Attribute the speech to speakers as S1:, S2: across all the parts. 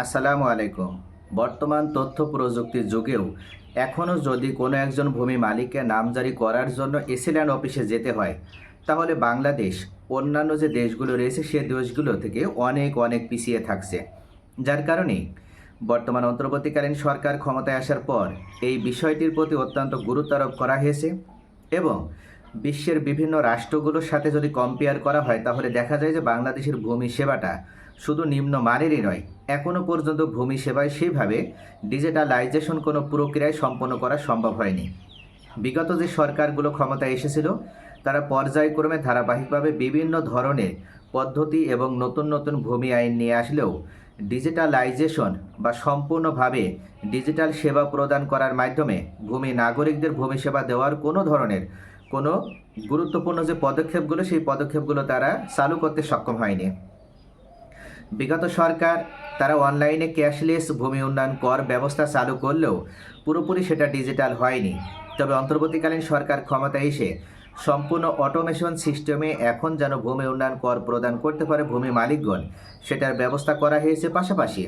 S1: আসসালামু আলাইকুম। বর্তমান তথ্য প্রযুক্তির যুগেও এখনও যদি কোনো একজন ভূমি মালিককে নামজারি করার জন্য এসিল্যান্ড অফিসে যেতে হয়, তাহলে বাংলাদেশ, অন্যান্য যে দেশগুলো রয়েছে, সে দেশগুলো থেকে অনেক অনেক পিছিয়ে থাকছে। যার কারণে বর্তমান অন্তর্বর্তীকালীন সরকার ক্ষমতায় আসার পর এই বিষয়টির প্রতি অত্যন্ত গুরুত্ব আরোপ করা হয়েছে এবং বিশ্বের বিভিন্ন রাষ্ট্রগুলোর সাথে যদি কম্পেয়ার করা হয়, তাহলে দেখা যায় যে বাংলাদেশের ভূমি সেবাটা শুধু নিম্ন মানেরই নয় এখনও পর্যন্ত ভূমি সেবায় সেইভাবে ডিজিটালাইজেশন কোনো প্রক্রিয়ায় সম্পন্ন করা সম্ভব হয়নি। বিগত যে সরকারগুলো ক্ষমতায় এসেছিল, তারা পর্যায়ক্রমে ধারাবাহিকভাবে বিভিন্ন ধরনের পদ্ধতি এবং নতুন নতুন ভূমি আইন নিয়ে আসলেও ডিজিটালাইজেশন বা সম্পূর্ণভাবে ডিজিটাল সেবা প্রদান করার মাধ্যমে ভূমি নাগরিকদের ভূমি সেবা দেওয়ার কোনো ধরনের কোনো গুরুত্বপূর্ণ যে পদক্ষেপগুলো, সেই পদক্ষেপগুলো তারা চালু করতে সক্ষম হয়নি। বিগত সরকার তারা অনলাইনে ক্যাশলেস ভূমি উন্নয়ন কর ব্যবস্থা চালু করলেও পুরোপুরি সেটা ডিজিটাল হয়নি। তবে অন্তর্বর্তীকালীন সরকার ক্ষমতা এসে সম্পূর্ণ অটোমেশন সিস্টেমে এখন যেন ভূমি উন্নয়ন কর প্রদান করতে পারে ভূমি মালিকগণ, সেটার ব্যবস্থা করা হয়েছে পাশাপাশি।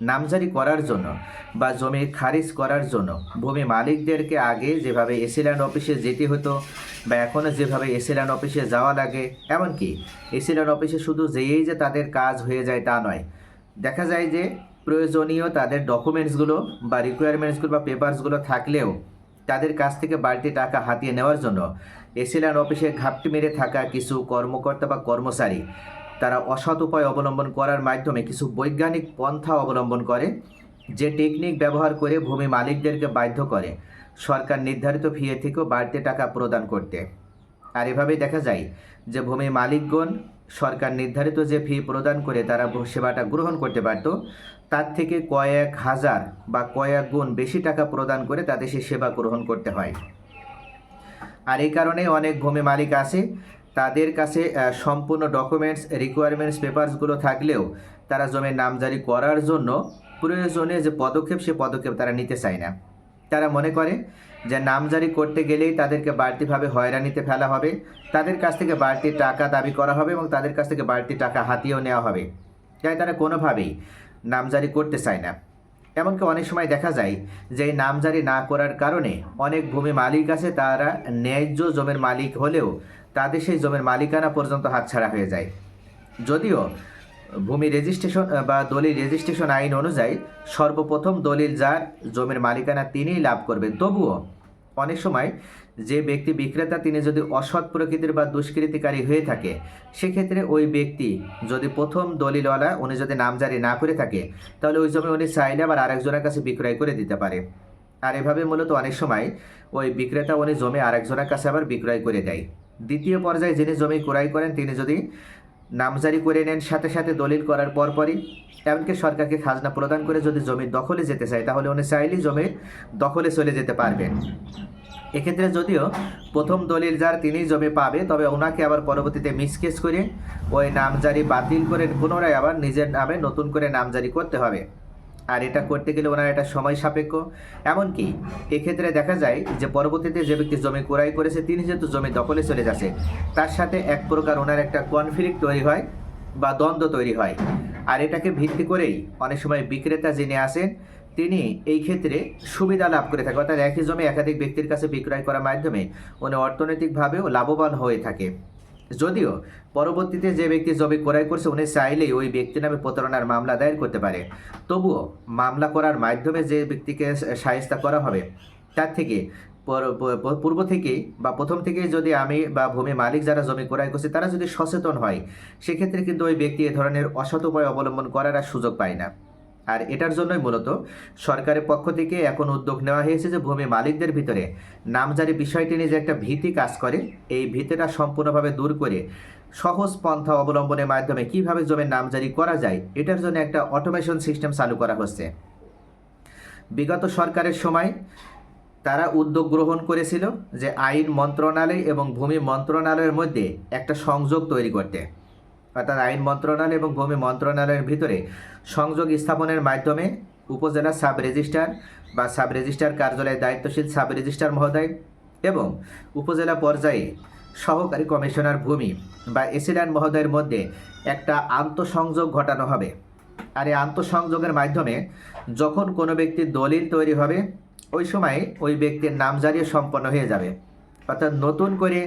S1: নামজারি করার জন্য বা জমি খারিজ করার জন্য ভূমি মালিকদেরকে আগে যেভাবে এসিল্যান্ড অফিসে যেতে হতো বা এখনও যেভাবে এসিল্যান্ড অফিসে যাওয়া লাগে, এমনকি এসিল্যান্ড অফিসে শুধু যেয়েই যে তাদের কাজ হয়ে যায় তা নয়। দেখা যায় যে প্রয়োজনীয় তাদের ডকুমেন্টসগুলো বা রিকোয়ারমেন্টসগুলো বা পেপারসগুলো থাকলেও তাদের কাছ থেকে বাড়তি টাকা হাতিয়ে নেওয়ার জন্য এসিল্যান্ড অফিসে ঘাপটি মেরে থাকা কিছু কর্মকর্তা বা কর্মচারী তারা অসৎ উপায় অবলম্বন করার মাধ্যমে কিছু বৈজ্ঞানিক পন্থা অবলম্বন করে, যে টেকনিক ব্যবহার করে ভূমি মালিকদেরকে বাধ্য করে। সরকার নির্ধারিত ফিয়ে থেকেও বাড়তি টাকা প্রদান করতে। আর এভাবেই দেখা যায় যে ভূমি মালিকগণ সরকার নির্ধারিত যে ফি প্রদান করে তারা সেবাটা গ্রহণ করতে পারত, তার থেকে কয়েক হাজার বা কয়েক গুণ বেশি টাকা প্রদান করে তাদের সে সেবা গ্রহণ করতে হয়। আর এই কারণে অনেক ভূমি মালিক আছে তাদের কাছে সম্পূর্ণ ডকুমেন্টস রিকোয়ারমেন্টস পেপারসগুলো থাকলেও তারা জমির নামজারি করার জন্য প্রয়োজনে যে পদক্ষেপ, সে পদক্ষেপ তারা নিতে চায় না। তারা মনে করে যে নামজারি করতে গেলেই তাদেরকে বাড়তিভাবে হয়রানিতে ফেলা হবে, তাদের কাছ থেকে বাড়তি টাকা দাবি করা হবে এবং তাদের কাছ থেকে বাড়তি টাকা হাতিয়েও নেওয়া হবে। তাই তারা কোনোভাবেই নামজারি করতে চায় না। এমনকি অনেক সময় দেখা যায় যে এই নামজারি না করার কারণে অনেক ভূমি মালিক আছে, তারা ন্যায্য জমির মালিক হলেও তাদের সেই জমির মালিকানা পর্যন্ত হাতছাড়া হয়ে যায়। যদিও ভূমি রেজিস্ট্রেশন বা দলিল রেজিস্ট্রেশন আইন অনুযায়ী সর্বপ্রথম দলিল যার জমির মালিকানা তিনিই লাভ করবেন। তবুও অনেক সময় যে ব্যক্তি বিক্রেতা, তিনি যদি অসৎ প্রকৃতির বা দুষ্কৃতিকারী হয়ে থাকে, সেক্ষেত্রে ওই ব্যক্তি যদি প্রথম দলিলওয়ালা, উনি যদি নামজারি না করে থাকে, তাহলে ওই জমি উনি চাইলে আবার আরেকজনের কাছে বিক্রয় করে দিতে পারে। আর এভাবে মূলত অনেক সময় ওই বিক্রেতা উনি জমি আরেকজনের কাছে আবার বিক্রয় করে দেয়। দ্বিতীয় পর্যায়ে যিনি জমি ক্রয় করেন, তিনি যদি নামজারি করে নেন, সাথে সাথে দলিল করার পরপরই, এমনকি সরকারকে খাজনা প্রদান করে যদি জমির দখলে যেতে চায়, তাহলে উনি চাইলেই জমির দখলে চলে যেতে পারবেন। এক্ষেত্রে যদিও প্রথম দলিল যার তিনি জমি পাবে, তবে ওনাকে আবার পরবর্তীতে মিসকেস করে ওই নামজারি বাতিল করে পুনরায় আবার নিজের নামে নতুন করে নামজারি করতে হবে। আর এটা করতে গেলে ওনার এটা সময় সাপেক্ষ। এমনকি এক্ষেত্রে দেখা যায় যে পরবর্তীতে যে ব্যক্তি জমি ক্রয় করেছে, তিনি যেহেতু জমি দখলে চলে যাচ্ছে, তার সাথে এক প্রকার ওনার একটা কনফ্লিক্ট তৈরি হয় বা দ্বন্দ্ব তৈরি হয়। আর এটাকে ভিত্তি করেই অনেক সময় বিক্রেতা যিনি আসেন তিনি এই ক্ষেত্রে সুবিধা লাভ করে থাকে। অর্থাৎ একই জমি একাধিক ব্যক্তির কাছে বিক্রয় করার মাধ্যমে উনি অর্থনৈতিকভাবেও লাভবান হয়ে থাকে। যদিও পরবর্তীতে যে ব্যক্তি জমি ক্রয় করছে, উনি চাইলেই ওই ব্যক্তি নামে প্রতারণার মামলা দায়ের করতে পারে। তবুও মামলা করার মাধ্যমে যে ব্যক্তিকে সাহিস্তা করা হবে, তার থেকে পর- পূর্ব থেকেই বা প্রথম থেকেই যদি আমি বা ভূমি মালিক যারা জমি ক্রয় করছে, তারা যদি সচেতন হয়, সেক্ষেত্রে কিন্তু ওই ব্যক্তি এ ধরনের অসৎ উপায় অবলম্বন করার আর সুযোগ পায় না। আর এটার জন্যই মূলত সরকারের পক্ষ থেকে এখন উদ্যোগ নেওয়া হয়েছে যে ভূমি মালিকদের ভিতরে নামজারি বিষয়টি নিয়ে যে একটা ভীতি কাজ করে, এই ভীতিটা সম্পূর্ণভাবে দূর করে সহজ পন্থা অবলম্বনের মাধ্যমে কীভাবে জমির নামজারি করা যায়, এটার জন্য একটা অটোমেশন সিস্টেম চালু করা হচ্ছে। বিগত সরকারের সময় তারা উদ্যোগ গ্রহণ করেছিল যে আইন মন্ত্রণালয় এবং ভূমি মন্ত্রণালয়ের মধ্যে একটা সংযোগ তৈরি করতে। অর্থাৎ আইন মন্ত্রণালয় এবং ভূমি মন্ত্রণালয়ের ভিতরে সংযোগ স্থাপনের মাধ্যমে উপজেলা সাব রেজিস্ট্রার বা সাব রেজিস্ট্রার কার্যালয়ের দায়িত্বশীল সাব রেজিস্ট্রার মহোদয় এবং উপজেলা পর্যায়ে সহকারী কমিশনার ভূমি বা এসিল্যান্ড মহোদয়ের মধ্যে একটা আন্তঃসংযোগ ঘটানো হবে। আর এই আন্তঃসংযোগের মাধ্যমে যখন কোনো ব্যক্তির দলিল তৈরি হবে, ওই সময় ওই ব্যক্তির নাম নামজারিও সম্পন্ন হয়ে যাবে। অর্থাৎ নতুন করে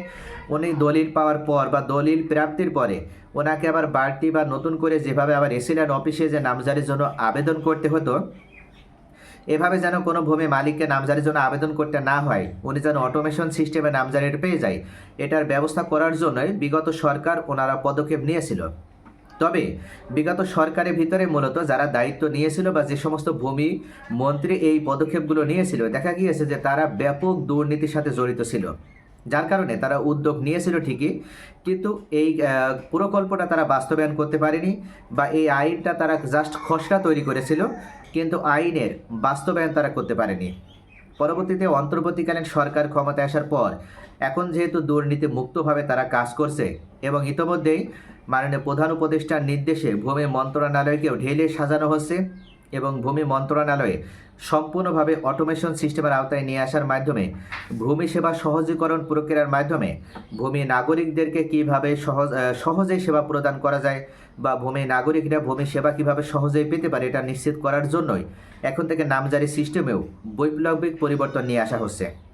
S1: উনি দলিল পাওয়ার পর বা দলিল প্রাপ্তির পরে ওনাকে আবার বাড়তি বা নতুন করে যেভাবে আবার রেসিডেন্ট অফিসে যে নামজারির জন্য আবেদন করতে হতো, এভাবে যেন কোনো ভূমি মালিককে নামজারির জন্য আবেদন করতে না হয়, উনি যেন অটোমেশন সিস্টেমে নামজারির পেয়ে যায়, এটার ব্যবস্থা করার জন্যই বিগত সরকার ওনারা পদক্ষেপ নিয়েছিল। তবে বিগত সরকারের ভিতরে মূলত যারা দায়িত্ব নিয়েছিল বা যে সমস্ত ভূমি মন্ত্রী এই পদক্ষেপগুলো নিয়েছিল, দেখা গিয়েছে যে তারা ব্যাপক দুর্নীতির সাথে জড়িত ছিল। যার কারণে তারা উদ্যোগ নিয়েছিল ঠিকই, কিন্তু এই প্রকল্পটা তারা বাস্তবায়ন করতে পারেনি বা এই আইনটা তারা জাস্ট খসড়া তৈরি করেছিল, কিন্তু আইনের বাস্তবায়ন তারা করতে পারেনি। পরবর্তীতে অন্তর্বর্তীকালীন সরকার ক্ষমতায় আসার পর, এখন যেহেতু দুর্নীতি মুক্তভাবে তারা কাজ করছে এবং ইতোমধ্যেই মাননীয় প্রধান উপদেষ্টার নির্দেশে ভূমি মন্ত্রণালয়কেও ঢেলে সাজানো হচ্ছে এবং ভূমি মন্ত্রণালয়ে সম্পূর্ণভাবে অটোমেশন সিস্টেমের আওতায় নিয়ে আসার মাধ্যমে ভূমি সেবা সহজীকরণ প্রক্রিয়ার মাধ্যমে ভূমি নাগরিকদেরকে কীভাবে সহজ আহ, সহজেই সেবা প্রদান করা যায় বা ভূমি নাগরিকরা ভূমি সেবা কীভাবে সহজেই পেতে পারে এটা নিশ্চিত করার জন্যই এখন থেকে নামজারি সিস্টেমেও বৈপ্লবিক পরিবর্তন নিয়ে আসা হচ্ছে।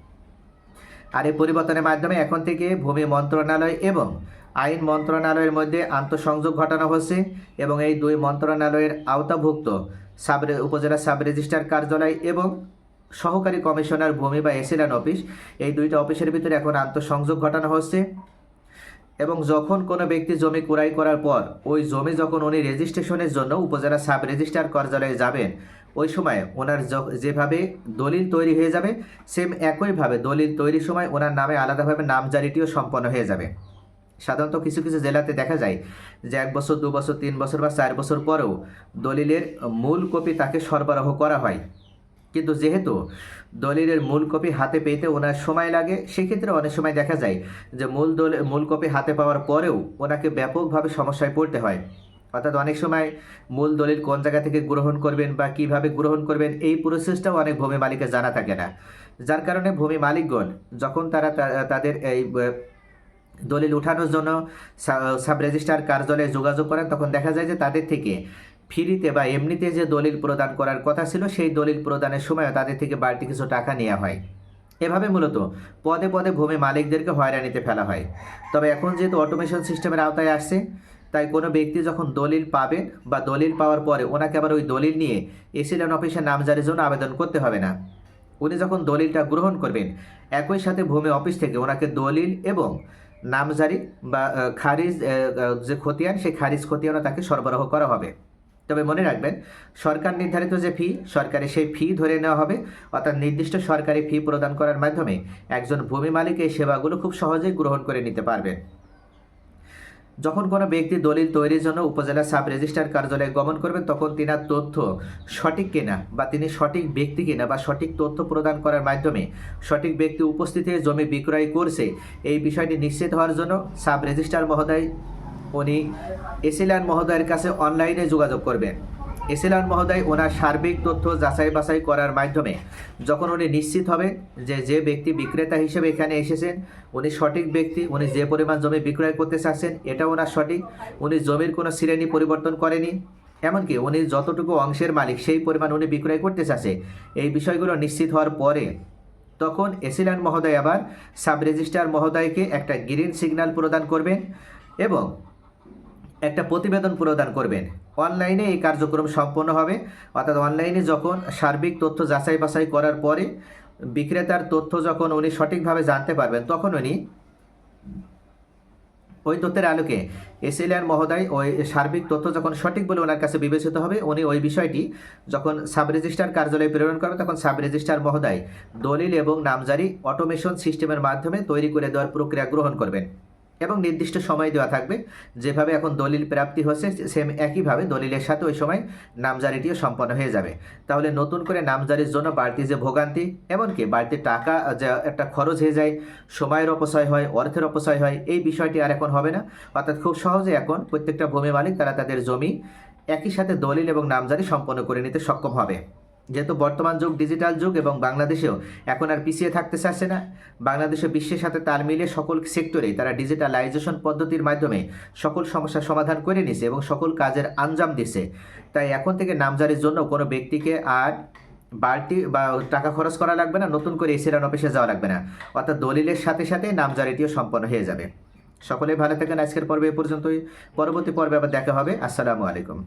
S1: আর এই পরিবর্তনের মাধ্যমে এখন থেকে ভূমি মন্ত্রণালয় এবং আইন মন্ত্রণালয়ের মধ্যে আন্তঃসংযোগ ঘটানো হচ্ছে এবং এই দুই মন্ত্রণালয়ের আওতাভুক্ত সাব রে- উপজেলা সাব রেজিস্ট্রার কার্যালয় এবং সহকারী কমিশনার ভূমি বা এসিলান অফিস, এই দুইটা অফিসের ভিতরে এখন আন্তঃসংযোগ ঘটানো হচ্ছে। এবং যখন কোনো ব্যক্তি জমি ক্রয় করার পর ওই জমি যখন উনি রেজিস্ট্রেশনের জন্য উপজেলা সাব রেজিস্ট্রার কার্যালয়ে যাবেন ওই সময় ওনার যেভাবে দলিল তৈরি হয়ে যাবে সেম একইভাবে দলিল তৈরির সময় ওনার নামে আলাদাভাবে নামজারিটিও সম্পন্ন হয়ে যাবে। সাধারণত কিছু কিছু জেলাতে দেখা যায় যে এক বছর, দু বছর, তিন বছর বা চার বছর পরেও দলিলের মূল কপি তাকে সরবরাহ করা হয়। কিন্তু যেহেতু দলিলের মূল কপি হাতে পেতে ওনার সময় লাগে, সেক্ষেত্রে অনেক সময় দেখা যায় যে মূল দল, মূল কপি হাতে পাওয়ার পরেও ওনাকে ব্যাপকভাবে সমস্যায় পড়তে হয়। অর্থাৎ অনেক সময় মূল দলিল কোন জায়গা থেকে গ্রহণ করবেন বা কীভাবে গ্রহণ করবেন, এই প্রসেসটাও অনেক ভূমি মালিকের জানা থাকে না। যার কারণে ভূমি মালিকগণ যখন তারা তাদের এই দলিল উঠানোর জন্য সাব রেজিস্ট্রার কার্যালয়ে যোগাযোগ করেন, তখন দেখা যায় যে তাদের থেকে ফ্রিতে বা এমনিতে যে দলিল প্রদান করার কথা ছিল, সেই দলিল প্রদানের সময় তাদের থেকে বাড়তি কিছু টাকা নেওয়া হয়। এভাবে মূলত পদে পদে ভূমি মালিকদেরকে হয়রানিতে ফেলা হয়। তবে এখন যেহেতু অটোমেশন সিস্টেমের আওতায় আসছে তাই কোনো ব্যক্তি যখন দলিল পাবেন বা দলিল পাওয়ার পরে ওনাকে আবার ওই দলিল নিয়ে এসিলেন অফিসে নামজারির জন্য আবেদন করতে হবে না। উনি যখন দলিলটা গ্রহণ করবেন, একই সাথে ভূমি অফিস থেকে ওনাকে দলিল এবং নামজারি বা খারিজ যে খতিয়ান, সেই খারিজ খতিয়ানও তাকে সরবরাহ করা হবে। তবে মনে রাখবেন, সরকার নির্ধারিত যে ফি, সরকারি সেই ফি ধরে নেওয়া হবে। অর্থাৎ নির্দিষ্ট সরকারি ফি প্রদান করার মাধ্যমে একজন ভূমি মালিক এই সেবাগুলো খুব সহজেই গ্রহণ করে নিতে পারবেন। যখন কোনো ব্যক্তি দলিল তৈরির জন্য উপজেলা সাব রেজিস্ট্রার কার্যালয়ে গমন করবেন তখন তিনার তথ্য সঠিক কিনা বা তিনি সঠিক ব্যক্তি কিনা বা সঠিক তথ্য প্রদান করার মাধ্যমে সঠিক ব্যক্তি উপস্থিতি জমি বিক্রয় করছে, এই বিষয়টি নিশ্চিত হওয়ার জন্য সাব রেজিস্ট্রার মহোদয়, উনি এসিলান মহোদয়ের কাছে অনলাইনে যোগাযোগ করবেন। এসিলান মহোদয় ওনার সার্বিক তথ্য যাচাই বাছাই করার মাধ্যমে যখন উনি নিশ্চিত হবেন যে যে ব্যক্তি বিক্রেতা হিসেবে এখানে এসেছেন, উনি সঠিক ব্যক্তি, উনি যে পরিমাণ জমি বিক্রয় করতে চাচ্ছেন, এটা ওনার সঠিক। উনি জমির কোনো শ্রেণি পরিবর্তন করেনি, এমনকি উনি যতটুকু অংশের মালিক সেই পরিমাণ উনি বিক্রয় করতে চাচ্ছে। এই বিষয়গুলো নিশ্চিত হওয়ার পরে তখন এসিলান মহোদয় আবার সাব রেজিস্ট্রার মহোদয়কে একটা গ্রিন সিগন্যাল প্রদান করবেন এবং একটা প্রতিবেদন প্রদান করবেন। অনলাইনে এই কার্যক্রম সম্পন্ন হবে। অর্থাৎ অনলাইনে যখন সার্বিক তথ্য যাচাই বাছাই করার পরে বিক্রেতার তথ্য যখন উনি সঠিকভাবে জানতে পারবেন, তখন উনি ওই তথ্যের আলোকে এসএলআর মহোদয় ওই সার্বিক তথ্য যখন সঠিক বলে ওনার কাছে বিবেচিত হবে, উনি ওই বিষয়টি যখন সাব রেজিস্ট্রার কার্যালয়ে প্রেরণ করবেন তখন সাব রেজিস্ট্রার মহোদয় দলিল এবং নামজারি অটোমেশন সিস্টেমের মাধ্যমে তৈরি করে দেওয়ার প্রক্রিয়া গ্রহণ করবেন। এবং নির্দিষ্ট সময় দেওয়া থাকবে। যেভাবে এখন দলিল প্রাপ্তি হচ্ছে সেম একইভাবে দলিলের সাথে ওই সময় নামজারিটিও সম্পন্ন হয়ে যাবে। তাহলে নতুন করে নামজারির জন্য বাড়তি যে ভোগান্তি, এমনকি বাড়তি টাকা, যা একটা খরচ হয়ে যায়, সময়ের অপচয় হয়, অর্থের অপচয় হয়, এই বিষয়টি আর এখন হবে না। অর্থাৎ খুব সহজে এখন প্রত্যেকটা ভূমি মালিক তারা তাদের জমি একই সাথে দলিল এবং নামজারি সম্পন্ন করে নিতে সক্ষম হবে। যেহেতু বর্তমান যুগ ডিজিটাল যুগ এবং বাংলাদেশেও এখন আর পিছিয়ে থাকতে চাচ্ছে না। বাংলাদেশে বিশ্বের সাথে তাল মিলিয়ে সকল সেক্টরে তারা ডিজিটালাইজেশন পদ্ধতির মাধ্যমে সকল সমস্যার সমাধান করে নিছে এবং সকল কাজের আঞ্জাম দিছে। তাই এখন থেকে নামজারির জন্য কোনো ব্যক্তিকে আর বাড়তি বা টাকা খরচ করা লাগবে না, নতুন করে এসিরান অফিসে যাওয়া লাগবে না। অর্থাৎ দলিলের সাথে সাথে নামজারিটিও সম্পন্ন হয়ে যাবে। সকলে ভালো থাকেন, আজকের পর্বে এ পর্যন্তই। পরবর্তী পর্বে আবার দেখা হবে। আসসালামু আলাইকুম।